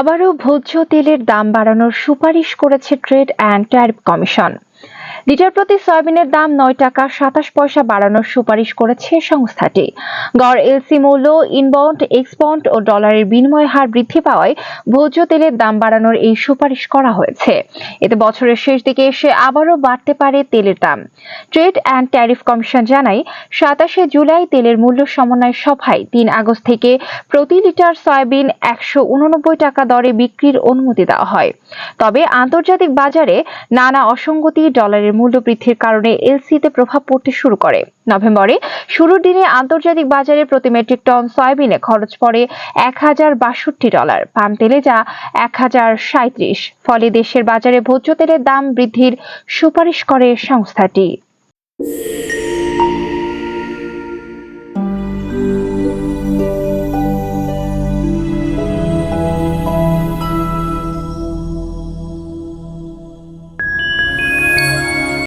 আবারও ভোজ্য তেলের দাম বাড়ানোর সুপারিশ করেছে trade and tariff commission. Litre প্রতি সয়াবিনের দাম নয় টাকা, সাতাশ পয়সা বাড়ানোর সুপারিশ করেছে সংস্থাটি। গড় এলসি মূল্য, ইনবাউন্ড এক্সপাউন্ড ও ডলারের বিনিময় হার বৃদ্ধি পাওয়ায় ভোজ্য তেলের দাম বাড়ানোর এই সুপারিশ করা হয়েছে। এতে বছরের শেষ দিকে এসে আবারও বাড়তে পারে তেলের দাম। ট্রেড অ্যান্ড ট্যারিফ কমিশন জানায়, সাতাশে জুলাই তেলের মূল্য সমন্বয় সভায় তিন আগস্ট থেকে প্রতি লিটার সয়াবিন একশো উননব্বই টাকা দরে বিক্রির অনুমতি দেওয়া হয়। তবে আন্তর্জাতিক বাজারে নানা অসঙ্গতি ডলারের মূল্য বৃদ্ধির কারণে এলসিতে প্রভাব পড়তে শুরু করে। নভেম্বরে শুরুর দিনে আন্তর্জাতিক বাজারে প্রতি মেট্রিক টন সয়াবিনে খরচ পড়ে এক হাজার বাষট্টি ডলার, পাম তেলে যা এক হাজার ফলে দেশের বাজারে ভোজ্য তেলের দাম বৃদ্ধির সুপারিশ করে সংস্থাটি।